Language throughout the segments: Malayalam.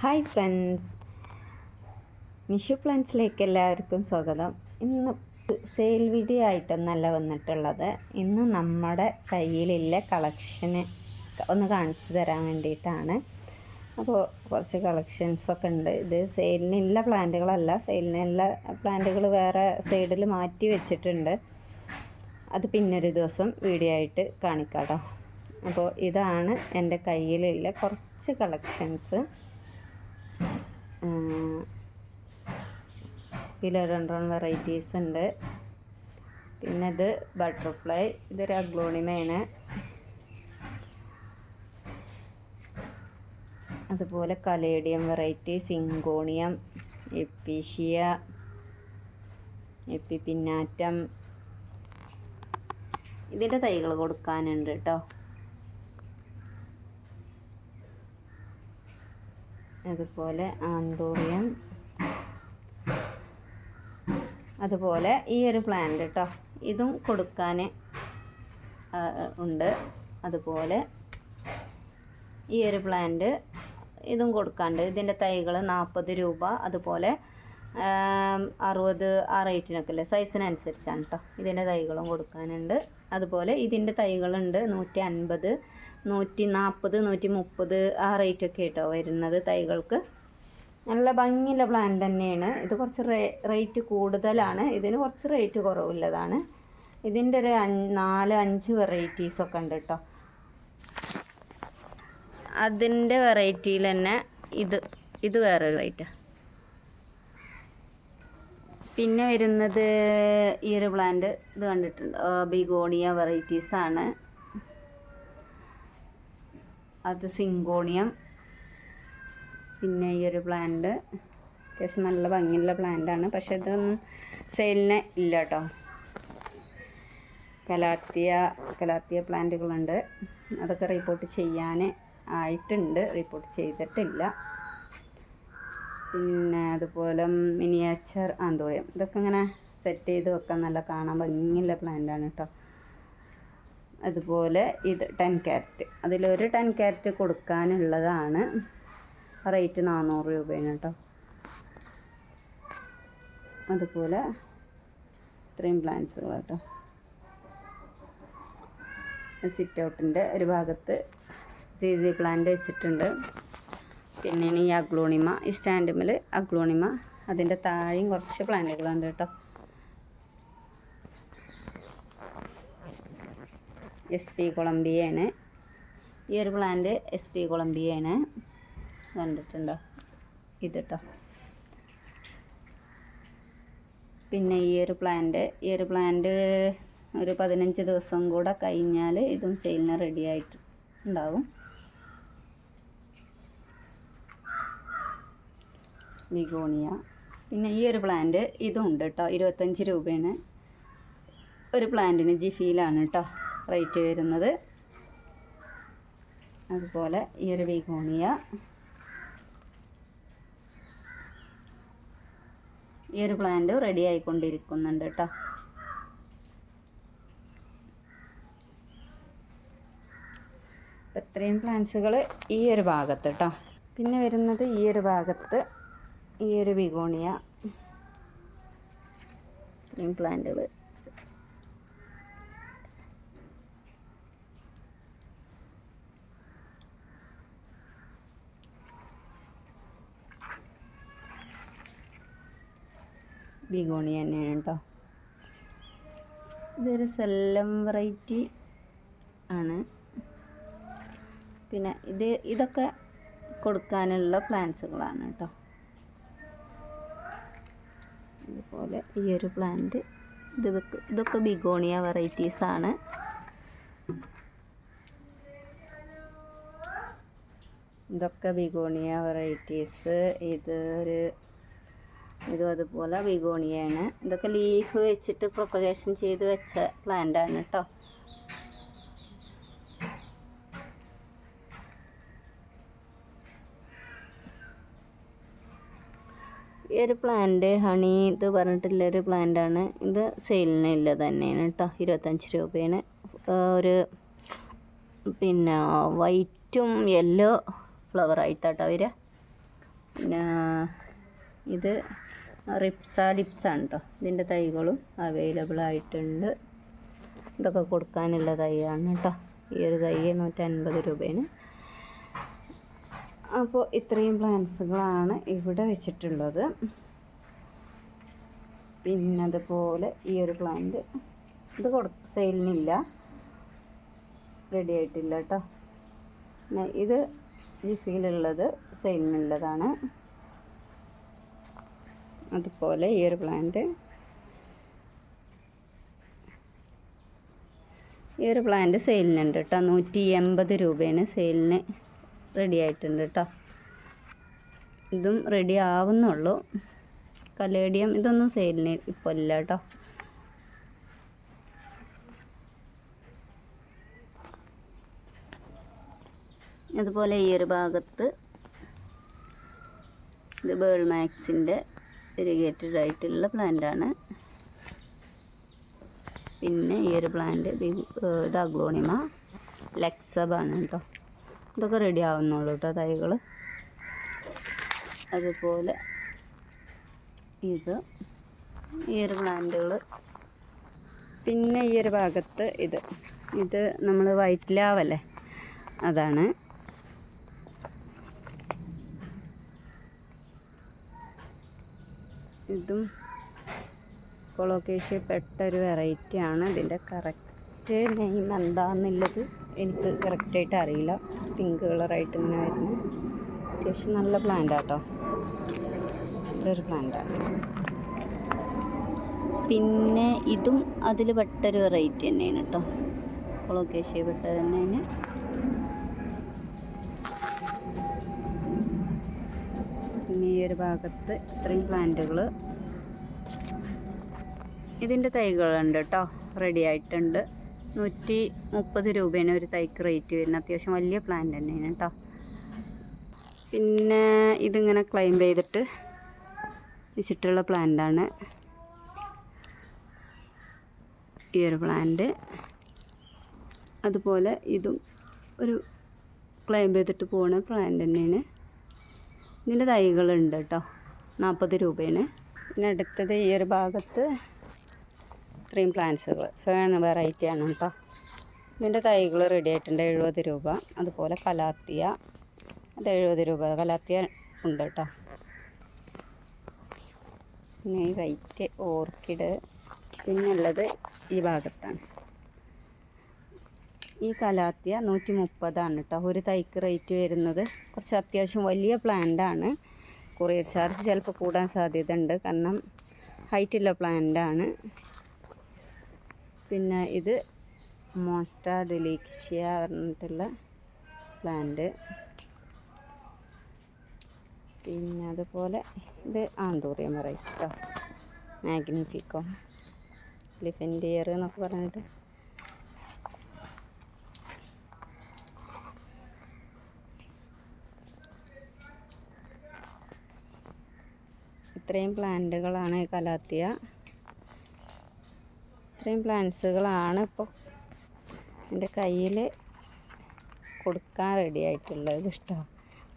Hi friends. നിഷു പ്ലാൻസിലേക്ക് എല്ലാവർക്കും സ്വാഗതം. ഇന്ന് സെയിൽ വീഡിയോ ആയിട്ടൊന്നല്ല വന്നിട്ടുള്ളത്. ഇന്ന് നമ്മുടെ കയ്യിലുള്ള കളക്ഷന് ഒന്ന് കാണിച്ചു തരാൻ വേണ്ടിയിട്ടാണ്. അപ്പോൾ കുറച്ച് കളക്ഷൻസൊക്കെ ഉണ്ട്. ഇത് സെയിലിനുള്ള പ്ലാന്റുകളല്ല സെയിലിനുള്ള പ്ലാന്റുകൾ വേറെ സൈഡിൽ മാറ്റി വെച്ചിട്ടുണ്ട്. അത് പിന്നൊരു ദിവസം വീഡിയോ ആയിട്ട് കാണിക്കാം കേട്ടോ അപ്പോൾ ഇതാണ് എന്റെ കയ്യിലുള്ള കുറച്ച് കളക്ഷൻസ് ഫിലോഡൻഡ്രോൺ വെറൈറ്റീസ് ഉണ്ട്. പിന്നെ ഇത് ബട്ടർഫ്ലൈ ഇതൊരു അഗ്ലോണിമയാണ്. അതുപോലെ കലേഡിയം വെറൈറ്റി സിങ്കോണിയം എപ്പീഷ്യ എപ്പിപ്പിന്നാറ്റം ഇതിന്റെ തൈകൾ കൊടുക്കാനുണ്ട് കേട്ടോ അതുപോലെ ആന്തോറിയം. അതുപോലെ ഈ ഒരു പ്ലാന്റ് കേട്ടോ ഇതും കൊടുക്കാൻ ഉണ്ട്. അതുപോലെ ഈ ഒരു പ്ലാന്റ് ഇതും കൊടുക്കാണ്ട് ഇതിന്റെ തൈകൾ നാൽപ്പത് രൂപ അതുപോലെ അറുപത് ആ റേറ്റിനൊക്കെ അല്ലേ? സൈസിനനുസരിച്ചാണ് കേട്ടോ ഇതിന്റെ തൈകളും കൊടുക്കാനുണ്ട്. അതുപോലെ ഇതിന്റെ തൈകളുണ്ട് നൂറ്റി അൻപത് നൂറ്റി നാൽപ്പത് നൂറ്റി മുപ്പത് ആ റേറ്റൊക്കെ കേട്ടോ വരുന്നത് തൈകൾക്ക്. നല്ല ഭംഗിയുള്ള പ്ലാന്റ് തന്നെയാണ്. ഇത് കുറച്ച് റേറ്റ് കൂടുതലാണ്. ഇതിന് കുറച്ച് റേറ്റ് കുറവുള്ളതാണ്. ഇതിന്റെ ഒരു നാല് അഞ്ച് വെറൈറ്റീസൊക്കെ ഉണ്ട് കേട്ടോ. അതിന്റെ വെറൈറ്റിയിൽ തന്നെ ഇത് ഇത് വേറൊരു റേറ്റാണ് പിന്നെ വരുന്നത് ഈ ഒരു പ്ലാന്റ് ഇത് കണ്ടിട്ടുണ്ട്. ബിഗോണിയ വെറൈറ്റീസ് ആണ്. അത് സിങ്കോണിയം. പിന്നെ ഈ ഒരു പ്ലാന്റ് അത്യാവശ്യം നല്ല ഭംഗിയുള്ള പ്ലാന്റ് ആണ്. പക്ഷെ ഇതൊന്നും സെയിലിന് ഇല്ല കേട്ടോ. കലാത്തിയ കലാത്തിയ പ്ലാന്റുകളുണ്ട് അതൊക്കെ റിപ്പോർട്ട് ചെയ്യാൻ ആയിട്ടുണ്ട്. റിപ്പോർട്ട് ചെയ്തിട്ടില്ല. പിന്നെ അതുപോലെ മിനിയേച്ചർ ആന്തോറിയം ഇതൊക്കെ ഇങ്ങനെ സെറ്റ് ചെയ്ത് വെക്കാൻ നല്ല കാണാൻ ഭംഗിയുള്ള പ്ലാന്റ് ആണ് കേട്ടോ അതുപോലെ ഇത് ടെൻ ക്യാരറ്റ് അതിലൊരു ടെൻ ക്യാരറ്റ് കൊടുക്കാനുള്ളതാണ് റേറ്റ് നാനൂറ് രൂപയാണ് കേട്ടോ അതുപോലെ ഇത്രയും പ്ലാന്റ്സുകൾ കേട്ടോ സിറ്റ് ഔട്ടിന്റെ ഒരു ഭാഗത്ത് സി സി പ്ലാന്റ് വെച്ചിട്ടുണ്ട്. പിന്നെ ഈ അഗ്ലോണിമ. ഈ സ്റ്റാൻഡുമിൽ അഗ്ലോണിമ. അതിന്റെ താഴെയും കുറച്ച് പ്ലാന്റുകളുണ്ട് കേട്ടോ. എസ് പി കൊളംബിയാണ് ഈ ഒരു പ്ലാന്റ് എസ് പി കൊളംബിയാണ് കണ്ടിട്ടുണ്ടോ? ഇത് കേട്ടോ പിന്നെ ഈ ഒരു പ്ലാന്റ് ഈ ഒരു പ്ലാന്റ് ഒരു പതിനഞ്ച് ദിവസം കൂടെ കഴിഞ്ഞാൽ ഇതും സെയിലിന് റെഡി ആയിട്ട് ഉണ്ടാവും. ബിഗോണിയ പിന്നെ ഈ ഒരു പ്ലാന്റ് ഇതും ഉണ്ട് കേട്ടോ ഇരുപത്തഞ്ച് രൂപയാണ് ഒരു പ്ലാന്റിന് ജിഫിയിലാണ് കേട്ടോ റേറ്റ് വരുന്നത്. അതുപോലെ ഈ ഒരു ബിഗോണിയ ഈ ഒരു പ്ലാന്റ് റെഡി ആയിക്കൊണ്ടിരിക്കുന്നുണ്ട് കേട്ടോ ഇത്രയും പ്ലാന്റ്സുകൾ ഈ ഒരു ഭാഗത്ത് കേട്ടോ പിന്നെ വരുന്നത് ഈ ഒരു ഭാഗത്ത് ഈ ഒരു ബിഗോണിയ ഇത്രയും പ്ലാന്റുകൾ ബിഗോണി തന്നെയാണ് കേട്ടോ. ഇതൊരു സെല്ലം വെറൈറ്റി ആണ്. പിന്നെ ഇത് ഇതൊക്കെ കൊടുക്കാനുള്ള പ്ലാൻസുകളാണ് കേട്ടോ. അതുപോലെ ഈ ഒരു പ്ലാന്റ് ഇത് ഇതൊക്കെ ബിഗോണിയ വെറൈറ്റീസ് ആണ്. ഇതൊക്കെ ബിഗോണിയ വെറൈറ്റീസ് ഇത് ഒരു ഇതും അതുപോലെ ബിഗോണിയാണ് ഇതൊക്കെ ലീഫ് വെച്ചിട്ട് പ്രൊപ്പഗേഷൻ ചെയ്ത് വെച്ച പ്ലാന്റാണ് കേട്ടോ ഈ ഒരു പ്ലാന്റ് ഹണി ഇത് പറഞ്ഞിട്ടുള്ളൊരു പ്ലാന്റാണ് ഇത് സെയിലിന് ഇല്ല തന്നെയാണ് കേട്ടോ ഇരുപത്തഞ്ച് രൂപയാണ്. ഒരു പിന്നെ വൈറ്റും യെല്ലോ ഫ്ലവർ ആയിട്ടാട്ടോ വരിക. പിന്നെ ഇത് റിപ്സ ലിപ്സാണ് കേട്ടോ ഇതിന്റെ തൈകളും അവൈലബിൾ ആയിട്ടുണ്ട്. ഇതൊക്കെ കൊടുക്കാനുള്ള തൈയാണ് കേട്ടോ ഈ ഒരു തൈ നൂറ്റൻപത് രൂപയാണ്. അപ്പോൾ ഇത്രയും പ്ലാന്റ്സുകളാണ് ഇവിടെ വെച്ചിട്ടുള്ളത്. പിന്നെ അതുപോലെ ഈ ഒരു പ്ലാന്റ് ഇത് കൊടു സെയിലിനില്ല റെഡി ആയിട്ടില്ല കേട്ടോ. ഇത് ജിഫിയിലുള്ളത് സെയിലിനുള്ളതാണ് അതുപോലെ ഈ ഒരു പ്ലാന്റ് ഈ ഒരു പ്ലാന്റ് സെയിലിനുണ്ട് കേട്ടോ. നൂറ്റി എൺപത് രൂപയാണ് സെയിലിന് റെഡി ആയിട്ടുണ്ട് കേട്ടോ. ഇതും റെഡി ആവുന്നുള്ളൂ. കലേഡിയം ഇതൊന്നും സെയിലിന് ഇപ്പോൾ ഇല്ല കേട്ടോ. അതുപോലെ ഈ ഒരു ഭാഗത്ത് ഇത് ബേൾ മാക്സിന്റെ ഇറിഗേറ്റഡ് ആയിട്ടുള്ള പ്ലാന്റാണ് പിന്നെ ഈ ഒരു പ്ലാന്റ് ഇത് അഗ്ലോണിമ ലെക്സബാണ് കേട്ടോ. ഇതൊക്കെ റെഡി ആവുന്നുള്ളൂ കേട്ടോ തൈകൾ അതുപോലെ ഇത് ഈ ഒരു പ്ലാന്റുകൾ പിന്നെ ഈ ഒരു ഭാഗത്ത് ഇത്. ഇത് നമ്മൾ വൈറ്റ് ലാവല്ലേ അതാണ്. ഇതും കൊളോക്കേഷ്യ പെട്ട ഒരു വെറൈറ്റിയാണ് ഇതിന്റെ കറക്റ്റ് നെയിം എനിക്ക് കറക്റ്റായിട്ട് അറിയില്ല. പിങ്ക് കളറായിട്ട് ഇങ്ങനെ വരുന്നു. അത്യാവശ്യം നല്ല പ്ലാന്റ് ആട്ടോ. നല്ലൊരു പ്ലാന്റാണ് പിന്നെ ഇതും അതിൽ പെട്ടൊരു വെറൈറ്റി തന്നെയാണ് കേട്ടോ. കൊളോക്കേഷ്യ പെട്ട തന്നെയാണ് പിന്നെ ഈ ഒരു ഭാഗത്ത് ഇത്രയും പ്ലാന്റുകൾ ഇതിന്റെ തൈകളുണ്ട് കേട്ടോ. റെഡി ആയിട്ടുണ്ട്. നൂറ്റി മുപ്പത് രൂപയാണ് ഒരു തൈക്ക് റേറ്റ് വരുന്നത്. അത്യാവശ്യം വലിയ പ്ലാന്റ് തന്നെയാണ് കേട്ടോ പിന്നെ ഇതിങ്ങനെ ക്ലൈം ചെയ്തിട്ട് വെച്ചിട്ടുള്ള പ്ലാന്റാണ് ഈ ഒരു പ്ലാന്റ് അതുപോലെ ഇതും ഒരു ക്ലൈം ചെയ്തിട്ട് പോകുന്ന പ്ലാന്റ് തന്നെയാണ്. ഇതിന്റെ തൈകളുണ്ട് കേട്ടോ നാൽപ്പത് രൂപയാണ് പിന്നെ അടുത്തത് ഈ ഒരു ഭാഗത്ത് ഇത്രയും പ്ലാന്റ്സുകൾ ഫേൺ വെറൈറ്റി ആണ് കേട്ടോ ഇതിന്റെ തൈകൾ റെഡി ആയിട്ടുണ്ട്. എഴുപത് രൂപ. അതുപോലെ കലാത്തിയ. അത് എഴുപത് രൂപ. കലാത്തിയ ഉണ്ട് കേട്ടോ പിന്നെ ഈ വൈറ്റ് ഓർക്കിഡ് പിന്നെ ഉള്ളത് ഈ ഭാഗത്താണ്. ഈ കലാത്തിയ നൂറ്റി മുപ്പതാണ് കേട്ടോ ഒരു തൈക്ക് റേറ്റ് വരുന്നത് കുറച്ച് അത്യാവശ്യം വലിയ പ്ലാന്റ് ആണ്. കൊറിയർ ചാർജ് ചിലപ്പോൾ കൂടാൻ സാധ്യത ഉണ്ട് കാരണം ഹൈറ്റുള്ള പ്ലാന്റ് ആണ്. പിന്നെ ഇത് മോസ്റ്റ ഡെലീഷ്യ പറഞ്ഞിട്ടുള്ള പ്ലാന്റ് പിന്നെ അതുപോലെ ഇത് ആന്തൂറിയം വെറൈറ്റി കേട്ടോ മാഗ്നിഫിക്കോ ലിഫൻഡിയർ എന്നൊക്കെ പറഞ്ഞിട്ട്. ഇത്രയും പ്ലാന്റുകളാണ് കലാത്തിയ. ഇത്രയും പ്ലാന്റ്സുകളാണ് ഇപ്പോൾ എന്റെ കയ്യിൽ കൊടുക്കാൻ റെഡി ആയിട്ടുള്ളത് ഇഷ്ടം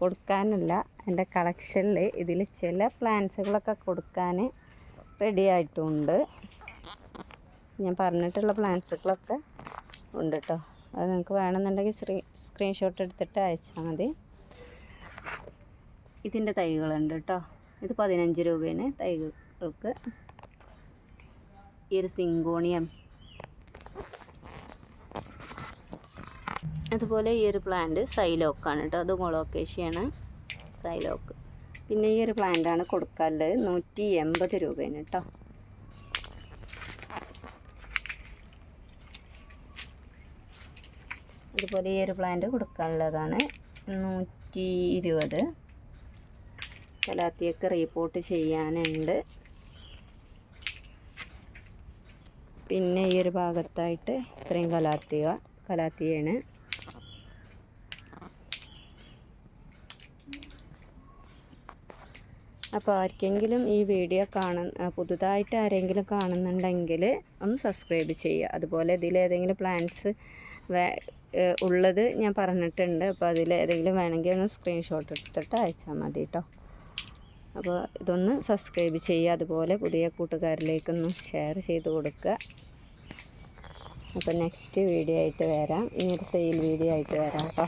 കൊടുക്കാനല്ല എന്റെ കളക്ഷനിൽ ഇതിൽ ചില പ്ലാന്റ്സുകളൊക്കെ കൊടുക്കാൻ റെഡി ആയിട്ടുണ്ട്. ഞാൻ പറഞ്ഞിട്ടുള്ള പ്ലാന്റ്സുകളൊക്കെ ഉണ്ട് കേട്ടോ. അത് നിങ്ങൾക്ക് വേണമെന്നുണ്ടെങ്കിൽ സ്ക്രീ സ്ക്രീൻഷോട്ട് എടുത്തിട്ട് അയച്ചാൽ മതി. ഇതിന്റെ തൈകളുണ്ട് കേട്ടോ. ഇത് പതിനഞ്ച് രൂപയാണ് തൈകൾക്ക്. ഈ ഒരു സിങ്കോണിയം. അതുപോലെ ഈ ഒരു പ്ലാന്റ് സൈലോക്കാണ് കേട്ടോ. അത് കൊളോക്കേഷ്യയാണ് സൈലോക്ക് പിന്നെ ഈ ഒരു പ്ലാന്റാണ് കൊടുക്കാനുള്ളത്. നൂറ്റി എൺപത് രൂപയാണ് കേട്ടോ. അതുപോലെ ഈ ഒരു പ്ലാന്റ് കൊടുക്കാനുള്ളതാണ് നൂറ്റി ഇരുപത്. കലാത്തിയൊക്കെ റീപോർട്ട് ചെയ്യാനുണ്ട്. പിന്നെ ഈ ഒരു ഭാഗത്തായിട്ട് ഇത്രയും കലാത്തിയ കലാത്തിയാണ്. അപ്പോൾ ആർക്കെങ്കിലും ഈ വീഡിയോ കാണ പുതുതായിട്ട് ആരെങ്കിലും കാണുന്നുണ്ടെങ്കിൽ ഒന്ന് സബ്സ്ക്രൈബ് ചെയ്യുക. അതുപോലെ ഇതിൽ ഏതെങ്കിലും പ്ലാൻസ് വേ ഉള്ളത് ഞാൻ പറഞ്ഞിട്ടുണ്ട്. അപ്പോൾ അതിൽ ഏതെങ്കിലും വേണമെങ്കിൽ ഒന്ന് സ്ക്രീൻഷോട്ട് എടുത്തിട്ട് അയച്ചാൽ മതി കേട്ടോ അപ്പോൾ ഇതൊന്ന് സബ്സ്ക്രൈബ് ചെയ്യുക. അതുപോലെ പുതിയ കൂട്ടുകാരിലേക്കൊന്ന് ഷെയർ ചെയ്ത് കൊടുക്കുക. അപ്പോൾ നെക്സ്റ്റ് വീഡിയോ ആയിട്ട് വരാം. ഇനി ഒരു സെയിൽ വീഡിയോ ആയിട്ട് വരാം കേട്ടോ.